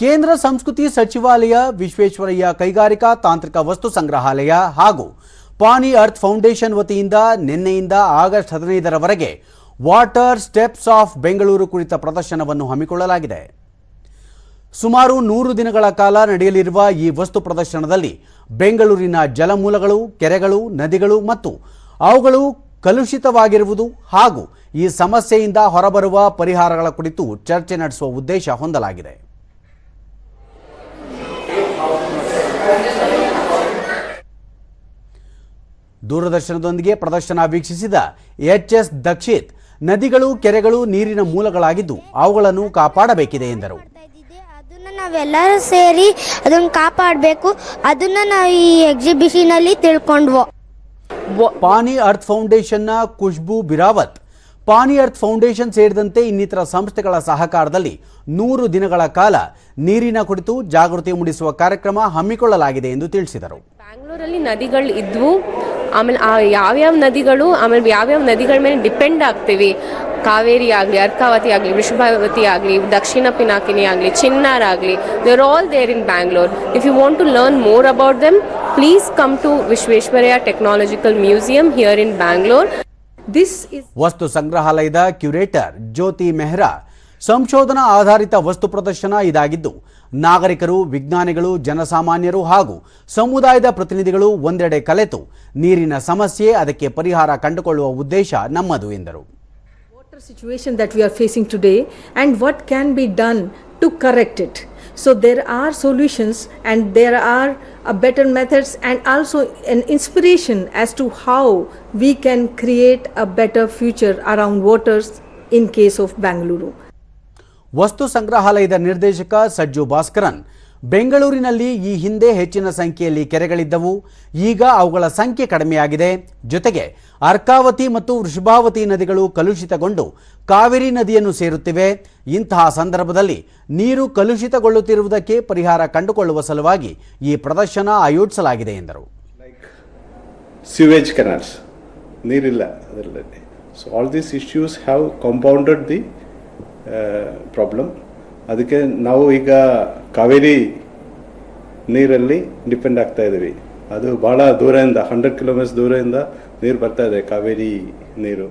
ಕೇಂದ್ರ ಸಂಸ್ಕೃತಿ ಸಚಿವಾಲಯ, ವಿಶ್ವೇಶ್ವರಯ್ಯ ಕೈಗಾರಿಕಾ ತಾಂತ್ರಿಕ ವಸ್ತು ಸಂಗ್ರಹಾಲಯ ಹಾಗೂ ಪಾನಿ ಅರ್ಥ್ ಫೌಂಡೇಶನ್ ವತಿಯಿಂದ ನಿನ್ನೆಯಿಂದ ಆಗಸ್ಟ್ ಹದಿನೈದರವರೆಗೆ ವಾಟರ್ ಸ್ಟೆಪ್ಸ್ ಆಫ್ ಬೆಂಗಳೂರು ಕುರಿತ ಪ್ರದರ್ಶನವನ್ನು ಹಮ್ಮಿಕೊಳ್ಳಲಾಗಿದೆ. ಸುಮಾರು ನೂರು ದಿನಗಳ ಕಾಲ ನಡೆಯಲಿರುವ ಈ ವಸ್ತು ಪ್ರದರ್ಶನದಲ್ಲಿ ಬೆಂಗಳೂರಿನ ಜಲಮೂಲಗಳು, ಕೆರೆಗಳು, ನದಿಗಳು ಮತ್ತು ಅವುಗಳು ಕಲುಷಿತವಾಗಿರುವುದು ಹಾಗೂ ಈ ಸಮಸ್ಯೆಯಿಂದ ಹೊರಬರುವ ಪರಿಹಾರಗಳ ಕುರಿತು ಚರ್ಚೆ ನಡೆಸುವ ಉದ್ದೇಶ ಹೊಂದಲಾಗಿದೆ. ದೂರದರ್ಶನದೊಂದಿಗೆ ಪ್ರದರ್ಶನ ವೀಕ್ಷಿಸಿದ ಎಚ್ ಎಸ್ ದಕ್ಷಿತ್ ನದಿಗಳು ಕೆರೆಗಳು ನೀರಿನ ಮೂಲಗಳಾಗಿದ್ದು ಅವುಗಳನ್ನು ಕಾಪಾಡಬೇಕಿದೆ ಎಂದರು. ಅದನ್ನ ನಾವೆಲ್ಲರೂ ಸೇರಿ ಅದನ್ನ ಕಾಪಾಡಬೇಕು. ಅದನ್ನ ನಾವು ಈ ಎಕ್ಸಿಬಿಷನ್ ಅಲ್ಲಿ ತಿಳ್ಕೊಂಡ್ವು. ಪಾನಿ ಅರ್ತ್ ಫೌಂಡೇಶನ್ನ ಖುಷ್ಬು ಬಿರಾವತ್ ಪಾನಿ ಅರ್ಥ್ ಫೌಂಡೇಶನ್ ಸೇರಿದಂತೆ ಇನ್ನಿತರ ಸಂಸ್ಥೆಗಳ ಸಹಕಾರದಲ್ಲಿ ನೂರು ದಿನಗಳ ಕಾಲ ನೀರಿನ ಕುರಿತು ಜಾಗೃತಿ ಮೂಡಿಸುವ ಕಾರ್ಯಕ್ರಮ ಹಮ್ಮಿಕೊಳ್ಳಲಾಗಿದೆ ಎಂದು ತಿಳಿಸಿದರು. ಬ್ಯಾಂಗ್ಳೂರಲ್ಲಿ ನದಿಗಳು ಇದ್ವು. ಆಮೇಲೆ ಆ ಯಾವ್ಯಾವ ನದಿಗಳು, ಆಮೇಲೆ ಯಾವ್ಯಾವ ನದಿಗಳ ಮೇಲೆ ಡಿಪೆಂಡ್ ಆಗ್ತೀವಿ? ಕಾವೇರಿ ಆಗಲಿ, ಅರ್ಕಾವತಿ ಆಗಲಿ, ವೃಷಭಾವತಿ ಆಗಲಿ, ದಕ್ಷಿಣ ಪಿನಾಕಿನಿ ಆಗಲಿ, ಚಿನ್ನಾರ್ ಆಗಲಿ there all there in Bangalore if you want to learn more about them please come to Visvesvaraya technological museum here in Bangalore this ವಸ್ತು ಸಂಗ್ರಹಾಲಯದ ಕ್ಯೂರೇಟರ್ ಜ್ಯೋತಿ ಮೆಹ್ರಾ. ಸಂಶೋಧನಾ ಆಧಾರಿತ ವಸ್ತು ಪ್ರದರ್ಶನ ಇದಾಗಿದ್ದು ನಾಗರಿಕರು ವಿಜ್ಞಾನಿಗಳು ಜನಸಾಮಾನ್ಯರು ಹಾಗೂ ಸಮುದಾಯದ ಪ್ರತಿನಿಧಿಗಳು ಒಂದೆಡೆ ಕಲೆತು ನೀರಿನ ಸಮಸ್ಯೆ ಅದಕ್ಕೆ ಪರಿಹಾರ ಕಂಡುಕೊಳ್ಳುವ ಉದ್ದೇಶ ನಮ್ಮದು ಎಂದರು water situation that we are facing today and what can be done to correct it So there are solutions and there are a better methods and also an inspiration as to how we can create a better future around waters in case of Bangalore. ವಸ್ತು ಸಂಗ್ರಹಾಲಯದ ನಿರ್ದೇಶಕ ಸಜ್ಜು ಭಾಸ್ಕರನ್. ಬೆಂಗಳೂರಿನಲ್ಲಿ ಈ ಹಿಂದೆ ಹೆಚ್ಚಿನ ಸಂಖ್ಯೆಯಲ್ಲಿ ಕೆರೆಗಳಿದ್ದವು. ಈಗ ಅವುಗಳ ಸಂಖ್ಯೆ ಕಡಿಮೆಯಾಗಿದೆ. ಜೊತೆಗೆ ಅರ್ಕಾವತಿ ಮತ್ತು ವೃಷಭಾವತಿ ನದಿಗಳು ಕಲುಷಿತಗೊಂಡು ಕಾವೇರಿ ನದಿಯನ್ನು ಸೇರುತ್ತಿವೆ. ಇಂತಹ ಸಂದರ್ಭದಲ್ಲಿ ನೀರು ಕಲುಷಿತಗೊಳ್ಳುತ್ತಿರುವುದಕ್ಕೆ ಪರಿಹಾರ ಕಂಡುಕೊಳ್ಳುವ ಸಲುವಾಗಿ ಈ ಪ್ರದರ್ಶನ ಆಯೋಜಿಸಲಾಗಿದೆ ಎಂದರು. ನೀರಿಲ್ಲ so all issues have the problem ಅದಕ್ಕೆ ನಾವು ಈಗ ಕಾವೇರಿ ನೀರಲ್ಲಿ ಡಿಪೆಂಡ್ ಆಗ್ತಾ ಇದ್ದೀವಿ. ಅದು ಭಾಳ ದೂರದಿಂದ ಹಂಡ್ರೆಡ್ ಕಿಲೋಮೀಟರ್ಸ್ ದೂರದಿಂದ ನೀರು ಬರ್ತಾ ಇದೆ, ಕಾವೇರಿ ನೀರು.